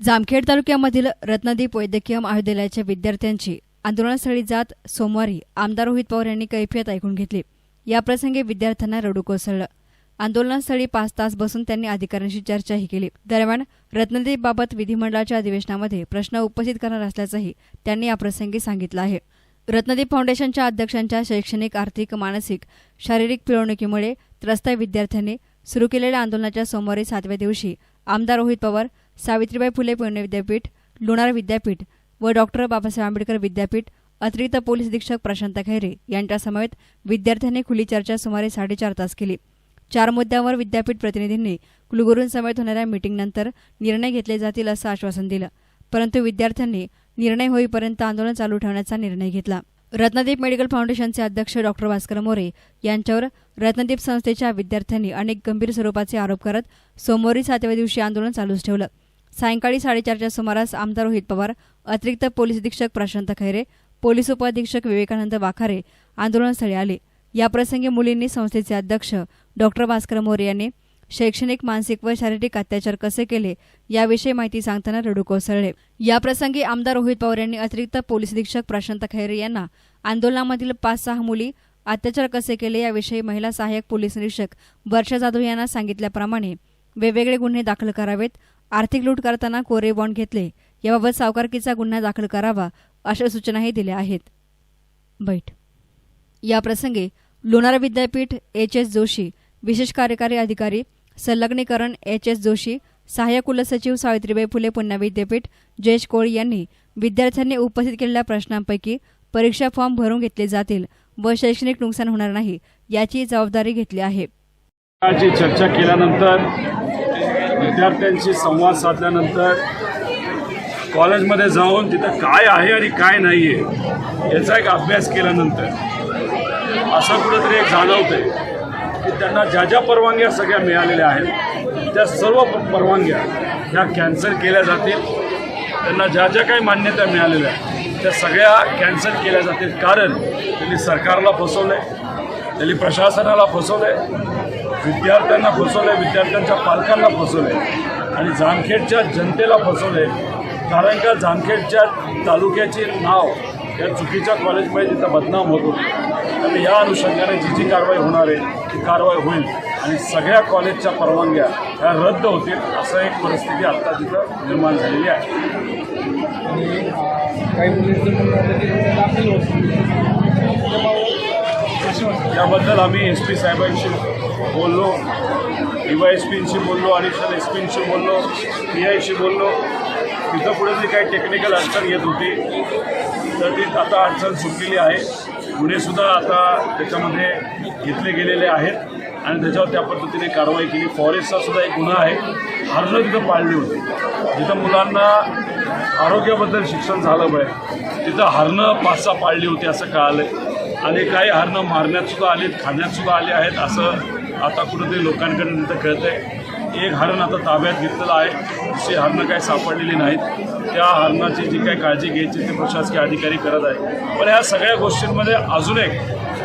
जामखेड तालुक्यामधील रत्नदीप वैद्यकीय महाविद्यालयाच्या विद्यार्थ्यांची आंदोलनस्थळी जात सोमवारी आमदार रोहित पवार यांनी कैफियत ऐकून घेतली. याप्रसंगी विद्यार्थ्यांना रडू कोसळलं. आंदोलनस्थळी पाच तास बसून त्यांनी अधिकाऱ्यांशी चर्चाही केली. दरम्यान रत्नदीपबाबत विधिमंडळाच्या अधिवेशनामध्ये प्रश्न उपस्थित करणार असल्याचंही त्यांनी याप्रसंगी सांगितलं आहे. रत्नदीप फाउंडेशनच्या अध्यक्षांच्या शैक्षणिक आर्थिक मानसिक शारीरिक पिळवणुकीमुळे त्रस्त विद्यार्थ्यांनी सुरू केलेल्या आंदोलनाच्या सोमवारी सातव्या दिवशी आमदार रोहित पवार सावित्रीबाई फुले पुणे विद्यापीठ लोणार विद्यापीठ व डॉक्टर बाबासाहेब आंबेडकर विद्यापीठ अतिरिक्त पोलीस अधीक्षक प्रशांत खैरे यांच्यासमवेत विद्यार्थ्यांनी खुली चर्चा सुमारे साडेचार तास केली. चार मुद्द्यांवर विद्यापीठ प्रतिनिधींनी कुलगुरूंसमवेत होणाऱ्या मीटिंगनंतर निर्णय घेतले जातील असं आश्वासन दिलं. परंतु विद्यार्थ्यांनी निर्णय होईपर्यंत आंदोलन चालू ठेवण्याचा निर्णय घेतला. रत्नदीप मेडिकल फाउंडेशनचे अध्यक्ष डॉक्टर भास्कर मोरे यांच्यावर रत्नदीप संस्थेच्या विद्यार्थ्यांनी अनेक गंभीर स्वरूपाचे आरोप करत सोमवारी सातव्या दिवशी आंदोलन चालूच ठेवलं. सायंकाळी साडेचारच्या सुमारास आमदार रोहित पवार अतिरिक्त पोलीस अधीक्षक प्रशांत खैरे पोलीस उपअधीक्षक विवेकानंद वाखारे आंदोलनस्थळी आले. याप्रसंगी मुलींनी संस्थेचे अध्यक्ष डॉक्टर भास्कर मोरे यांनी शैक्षणिक मानसिक व शारीरिक अत्याचार कसे केले याविषयी माहिती सांगताना रडू कोसळले. याप्रसंगी आमदार रोहित पवार यांनी अतिरिक्त पोलीस अधीक्षक प्रशांत खैरे यांना आंदोलनामधील पाच सहा मुली अत्याचार कसे केले याविषयी महिला सहाय्यक पोलीस निरीक्षक वर्षा जाधव यांना सांगितल्याप्रमाणे वेगवेगळे गुन्हे दाखल करावेत. आर्थिक लूट करताना कोरे बॉन्ड घेतले याबाबत सावकारकीचा गुन्हा दाखल करावा अशा सूचनाही दिल्या आहेत. बैठ. याप्रसंगी लोणार विद्यापीठ एच एस जोशी विशेष कार्यकारी अधिकारी संलग्नीकरण एच एस जोशी सहाय्यक कुलसचिव सावित्रीबाई फुले पुन्हा विद्यापीठ जयेश कोळी यांनी विद्यार्थ्यांनी उपस्थित केलेल्या प्रश्नांपैकी परीक्षा फॉर्म भरून घेतले जातील व शैक्षणिक नुकसान होणार नाही याची जबाबदारी घेतली आहे. चर्चा केल्यानंतर विद्यार्थ्यांशी संवाद साधल्यानंतर कॉलेजमध्ये जाऊन तिथं काय आहे आणि काय नाही आहे याचा एक अभ्यास केल्यानंतर असं कुठंतरी एक जाणवतंय की त्यांना ज्या ज्या परवानग्या सगळ्या मिळालेल्या आहेत त्या सर्व परवानग्या ह्या कॅन्सल केल्या जातील. त्यांना ज्या ज्या काही मान्यता मिळालेल्या आहेत त्या सगळ्या कॅन्सल केल्या जातील. कारण त्यांनी सरकारला फसवलं आहे त्यांनी प्रशासनाला फसवलं आहे विद्यार्थ्यांना फसवलं आहे विद्यार्थ्यांच्या पालकांना फसवलं आहे आणि जामखेडच्या जनतेला फसवलं आहे कारण का जामखेडच्या तालुक्याचे नाव या चुकीच्या कॉलेजमध्ये तिथं बदनाम होत होते. आणि या अनुषंगाने जी जी कारवाई होणार आहे ती कारवाई होईल. आणि सगळ्या कॉलेजच्या परवानग्या ह्या रद्द होतील असं एक परिस्थिती आत्ता तिथं निर्माण झालेली आहे. याबद्दल आम्ही एस पी साहेबांशी बोललो. डी वाय एस पींशी बोललो अडिशनल एस पींशी बोललो पी आयशी बोललो. तिथं पुढे जी काही टेक्निकल अडचण येत होती. तर ती आता अडचण सुटलेली आहे. गुन्हेसुद्धा आता त्याच्यामध्ये घेतले गेलेले आहेत. आणि त्याच्यावर त्या पद्धतीने कारवाई केली. फॉरेस्टचा सुद्धा एक गुन्हा आहे. हरणं तिथं पाळली होती. जिथं मुलांना आरोग्याबद्दल शिक्षण झालं पाहिजे तिथं हरणं पाच सहा पाळली होती असं कळालं आणि काही हरणं मारण्यात सुद्धा खाण्यातसुद्धा खाण्यात सुद्धा आले आहेत असं आता कुठंतरी लोकांकडे नंतर कळतं आहे एक हरण आता ताब्यात घेतलेलं आहे दुसरी हरणं काही सापडलेली नाहीत. त्या हरणाची जी काही काळजी घ्यायची ते प्रशासकीय अधिकारी करत आहे. पण ह्या सगळ्या गोष्टींमध्ये अजून एक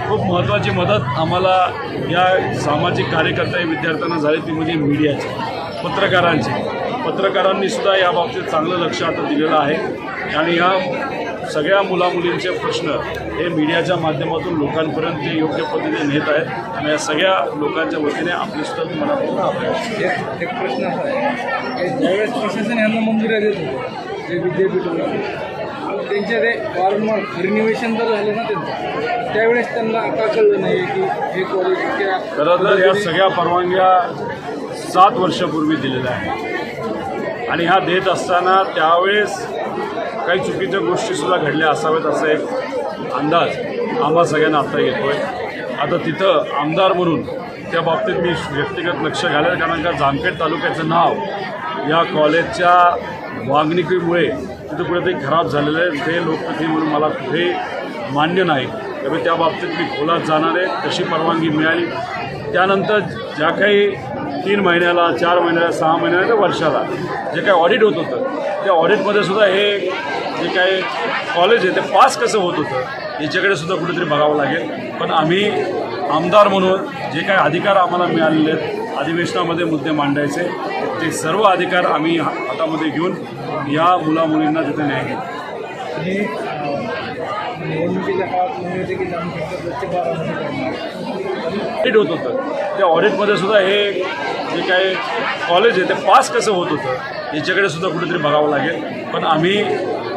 खूप महत्त्वाची मदत आम्हाला या सामाजिक कार्यकर्ता विद्यार्थ्यांना झाली ती म्हणजे मीडियाची पत्रकारांची. पत्रकारांनी सुद्धा चांगलं लक्ष आता दिलेलं आहे. आणि या सगळ्या मुलामुलींचे प्रश्न हे मीडियाच्या माध्यमातून लोकांपर्यंत ते योग्य पद्धतीने नेत आहेत आणि या सगळ्या लोकांच्या वतीने आपले सुद्धा आभार आहे. एक प्रश्न असा आहे ज्यावेळेस प्रशासन यांना मंजुऱ्या देत होतं जे विद्यापीठाला त्यांचे ते वारंवार रिनिवेशन जर झालं ना त्यांचं त्यावेळेस त्यांना का कळलं नाही की हे कॉलेज खरं तर या सगळ्या परवानग्या सात वर्षापूर्वी दिलेल्या आहेत आणि ह्या देत असताना त्यावेळेस काही चुकीच्या गोष्टीसुद्धा घडल्या असाव्यात असा एक अंदाज आम्हा सगळ्यांना आता येतो आहे आता तिथं आमदार म्हणून त्या बाबतीत मी व्यक्तिगत लक्ष घालेल कारण का जामखेड तालुक्याचं नाव या कॉलेजच्या वागणुकीमुळे तिथं कुठेतरी खराब झालेलं आहे. ते लोकप्रतिनिधी म्हणून मला कुठेही मान्य नाही. त्यामुळे त्या बाबतीत मी खोलात जाणार आहे कशी परवानगी मिळाली. त्यानंतर ज्या काही तीन महिन्याला चार महिन्याला सहा महिन्याला वर्षाला जे काही ऑडिट होत होतं त्या ऑडिटमध्ये सुद्धा हे जे काही कॉलेज आहे ते पास कसं होत होतं याच्याकडे सुद्धा कुठेतरी बघावं लागेल. पण आम्ही आमदार म्हणून जे काही अधिकार आम्हाला मिळालेले आहेत अधिवेशनामध्ये मुद्दे मांडायचे ते सर्व अधिकार आम्ही हातामध्ये घेऊन या मुलामुलींना तिथे न्याय घेऊ. निवडणुकीच्या ऑडिट होत होतं. त्या ऑडिटमध्ये सुद्धा हे जे काही कॉलेज आहे ते पास कसं होत होतं याच्याकडे सुद्धा कुठेतरी बघावं लागेल. पण आम्ही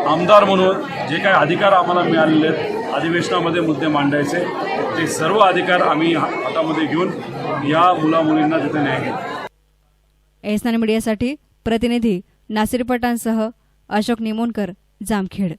आमदार म्हणून जे काही अधिकार आम्हाला मिळालेले आहेत अधिवेशनामध्ये मुद्दे मांडायचे ते सर्व अधिकार आम्ही हातामध्ये घेऊन या मुलामुलींना तिथे न्याय घेऊ. एसनान मीडियासाठी प्रतिनिधी नासिर पठाणसह अशोक निमोणकर जामखेड.